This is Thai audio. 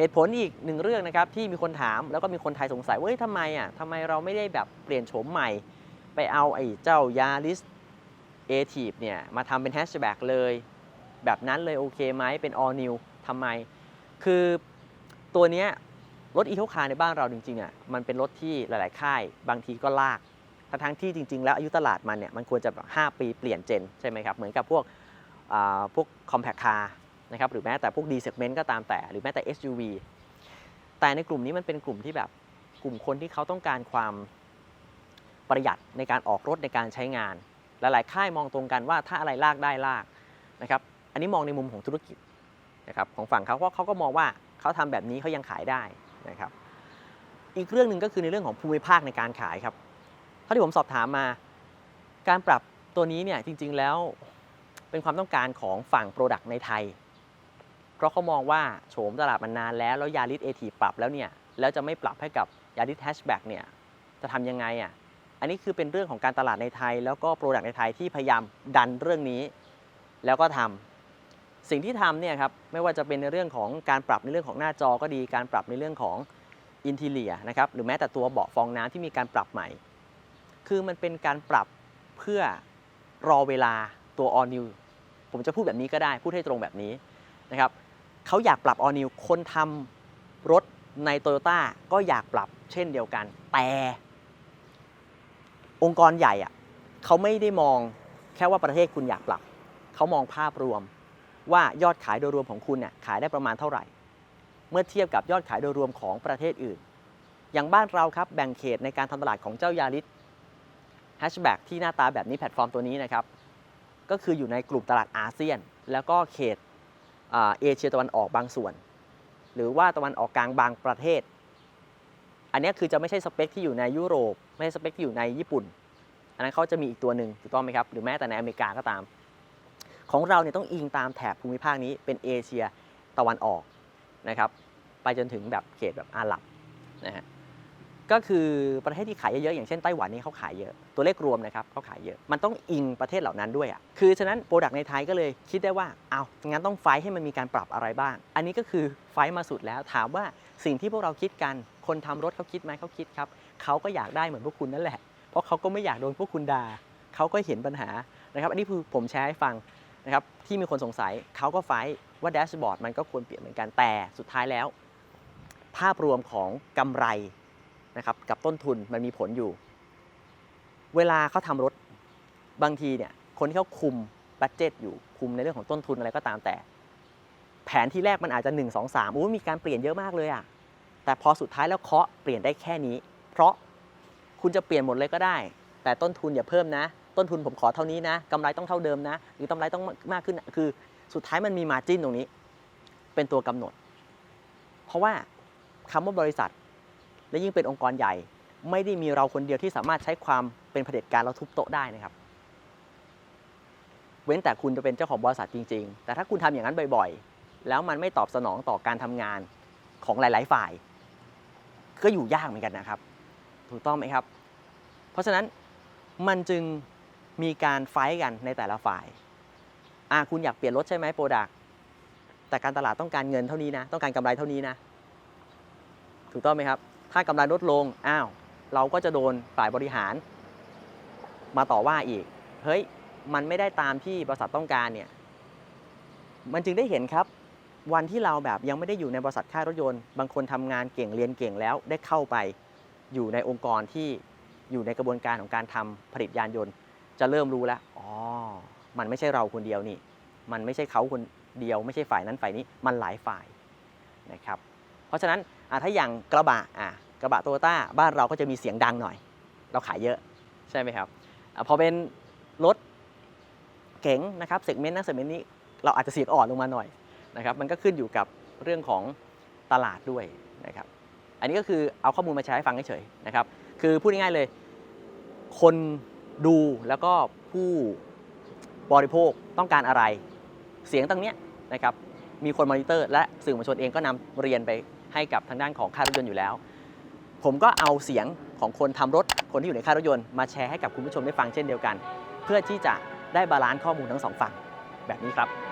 เหตุผลอีกหนึ่งเรื่องนะครับที่มีคนถามแล้วก็มีคนไทยสงสัยว่าทำไมอะทำไมเราไม่ได้แบบเปลี่ยนโฉมใหม่ ไปเอาไอ้เจ้ายา r ิสเอทีฟเนี่ยมาทำเป็นแฮชแบ็กเลย แบบนั้นเลยโอเคไหมเป็น all new ทำไม คือตัวเนี้ยรถอีโ c คาในบ้านเราจริงๆอะมันเป็นรถที่หลายๆ ค่าย บางทีก็ลาก ทั้งที่จริง ๆ แล้วอายุตลาดมันเนี่ยมันควรจะแบบ5ปีเปลี่ยนเจนใช่ไหมครับ เหมือนกับพวกพวก compact car นะครับหรือแม้แต่พวก D segment ก็ตามแต่ หรือแม้แต่ SUV แต่ในกลุ่มนี้มันเป็นกลุ่มที่แบบกลุ่มคนที่เขาต้องการความประหยัดในการออกรถในการใช้งาน หลายๆ ค่ายมองตรงกันว่าถ้าอะไรลากได้ลากนะครับอันนี้มองในมุมของธุรกิจนะครับของฝั่งเขาเพราะเขาก็มองว่าเขาทำแบบนี้เขายังขายได้นะครับอีกเรื่องหนึ่งก็คือในเรื่องของภูมิภาคในการขายครับเท่าที่ผมสอบถามมา การปรับตัวนี้เนี่ยจริงๆแล้วเป็นความต้องการของฝั่งโปรดักต์ในไทย เพราะเขามองว่าโฉมตลาดมันนานแล้ว แล้วยาริสเอทีปรับแล้วเนี่ยแล้วจะไม่ปรับให้กับยาริสแฮชแบ็กเนี่ยจะทำยังไงอะอันนี้คือเป็นเรื่องของการตลาดในไทย แล้วก็โปรดักต์ในไทยที่พยายามดันเรื่องนี้ แล้วก็ทำสิ่งที่ทำเนี่ยครับไม่ว่าจะเป็นในเรื่องของการปรับในเรื่องของหน้าจอก็ดี การปรับในเรื่องของอินทีเลียนะครับหรือแม้แต่ตัวเบาะฟองน้ำที่มีการปรับใหม่ คือมันเป็นการปรับเพื่อรอเวลาตัว all new ผมจะพูดแบบนี้ก็ได้ พูดให้ตรงแบบนี้นะครับ เขาอยากปรับ all new คนทำรถใน Toyota ก็อยากปรับเช่นเดียวกัน แต่องค์กรใหญ่อะเขาไม่ได้มองแค่ว่าประเทศคุณอยากปรับ เขามองภาพรวมว่ายอดขายโดยรวมของคุณเนี่ยขายได้ประมาณเท่าไหร่ เมื่อเทียบกับยอดขายโดยรวมของประเทศอื่น อย่างบ้านเราครับแบ่งเขตในการทำตลาดของเจ้ายาริสแฮชแบ็กที่หน้าตาแบบนี้แพลตฟอร์มตัวนี้นะครับ ก็คืออยู่ในกลุ่มตลาดอาเซียน แล้วก็เขต เอเชียตะวันออกบางส่วน หรือว่าตะวันออกกลางบางประเทศ อันนี้คือจะไม่ใช่สเปคที่อยู่ในยุโรป ไม่ใช่สเปคที่อยู่ในญี่ปุ่น อันนั้นเขาจะมีอีกตัวหนึ่งถูกต้องไหมครับ หรือแม้แต่ในอเมริกาก็ตาม ของเราเนี่ยต้องอิงตามแถบภูมิภาคนี้เป็นเอเชียตะวันออกนะครับ ไปจนถึงแบบเขตแบบอาหรับนะฮะ ก็คือประเทศที่ขายเยอะๆอย่างเช่นไต้หวันนี่เขาขายเยอะ ตัวเลขรวมนะครับเขาขายเยอะ มันต้องอิงประเทศเหล่านั้นด้วยอะคือฉะนั้นโปรดักต์ในไทยก็เลยคิดได้ว่าเอางั้นต้องไฟท์ให้มันมีการปรับอะไรบ้าง อันนี้ก็คือไฟท์มาสุดแล้วถามว่าสิ่งที่พวกเราคิดกัน คนทำรถเขาคิดไหมเขาคิดครับเขาก็อยากได้เหมือนพวกคุณนั่นแหละ เพราะเขาก็ไม่อยากโดนพวกคุณด่าเขาก็เห็นปัญหานะครับอันนี้คือผมแชร์ให้ฟังนะครับที่มีคนสงสัยเขาก็ไฟท์ว่าแดชบอร์ดมันก็ควรเปลี่ยนเหมือนกันแต่สุดท้ายแล้ว ภาพรวมของกำไร นะครับกับต้นทุนมันมีผลอยู่ เวลาเขาทำรถบางทีเนี่ยคนที่เขาคุมบัตเจตอยู่คุมในเรื่องของต้นทุนอะไรก็ตามแต่ แผนที่แรกมันอาจจะ 1 2 3อู้มีการเปลี่ยนเยอะมากเลยอะแต่พอสุดท้ายแล้วเคาะเปลี่ยนได้แค่นี้ เพราะคุณจะเปลี่ยนหมดเลยก็ได้ แต่ต้นทุนอย่าเพิ่มนะ ต้นทุนผมขอเท่านี้นะกำไรต้องเท่าเดิมนะ หรือกำไรต้องมากขึ้นนะคือสุดท้ายมันมีมาจิ้นตรงนี้ เป็นตัวกำหนด เพราะว่าคำว่าบริษัท และยิ่งเป็นองค์กรใหญ่ ไม่ได้มีเราคนเดียวที่สามารถใช้ความเป็นเผด็จการแล้วทุบโต๊ะได้นะครับ เว้นแต่คุณจะเป็นเจ้าของบริษัทจริง ๆ แต่ถ้าคุณทำอย่างนั้นบ่อยๆ แล้วมันไม่ตอบสนองต่อการทำงานของหลาย ๆ ฝ่าย ก็อยู่ยากเหมือนกันนะครับ ถูกต้องไหมครับ เพราะฉะนั้นมันจึงมีการไฟกันในแต่ละฝ่ายอ่าคุณอยากเปลี่ยนรถใช่ไหมโปรดักแต่การตลาดต้องการเงินเท่านี้นะ ต้องการกำไรเท่านี้นะ ถูกต้องไหมครับ ถ้ากำไรลดลง อ้าว เราก็จะโดนฝ่ายบริหาร มาต่อว่าอีก เฮ้ย มันไม่ได้ตามที่บริษัทต้องการเนี่ย มันจึงได้เห็นครับ วันที่เราแบบยังไม่ได้อยู่ในบริษัทค่ายรถยนต์ บางคนทำงานเก่งเรียนเก่งแล้วได้เข้าไป อยู่ในองค์กรที่อยู่ในกระบวนการของการทำผลิตยานยนต์ จะเริ่มรู้แล้ว อ๋อ มันไม่ใช่เราคนเดียวนี่ มันไม่ใช่เขาคนเดียว ไม่ใช่ฝ่ายนั้นฝ่ายนี้ มันหลายฝ่ายนะครับ เพราะฉะนั้นถ้าอย่างกระบะอะ กระบะโตโยต้าบ้านเราก็จะมีเสียงดังหน่อย เราขายเยอะใช่ไหมครับอพอเป็นรถเก๋งนะครับเซกเมนต์นั้นเซกเมนต์นี้เราอาจจะเสียงอ่อนลงมาหน่อยนะครับมันก็ขึ้นอยู่กับเรื่องของตลาดด้วยนะครับอันนี้ก็คือเอาข้อมูลมาแชร์ให้ฟังเฉยๆนะครับคือพูดง่ายๆเลย คนดูแล้วก็ผู้บริโภคต้องการอะไร เสียงตรงเนี้ยนะครับมีคนมอนิเตอร์และสื่อมวลชนเองก็นำเรียนไปให้กับทางด้านของค่ายรถยนต์อยู่แล้ว ผมก็เอาเสียงของคนทำรถคนที่อยู่ในค่ายรถยนต์มาแชร์ให้กับคุณผู้ชมได้ฟังเช่นเดียวกัน เพื่อที่จะได้บาลานซ์ข้อมูลทั้งสองฝั่งแบบนี้ครับ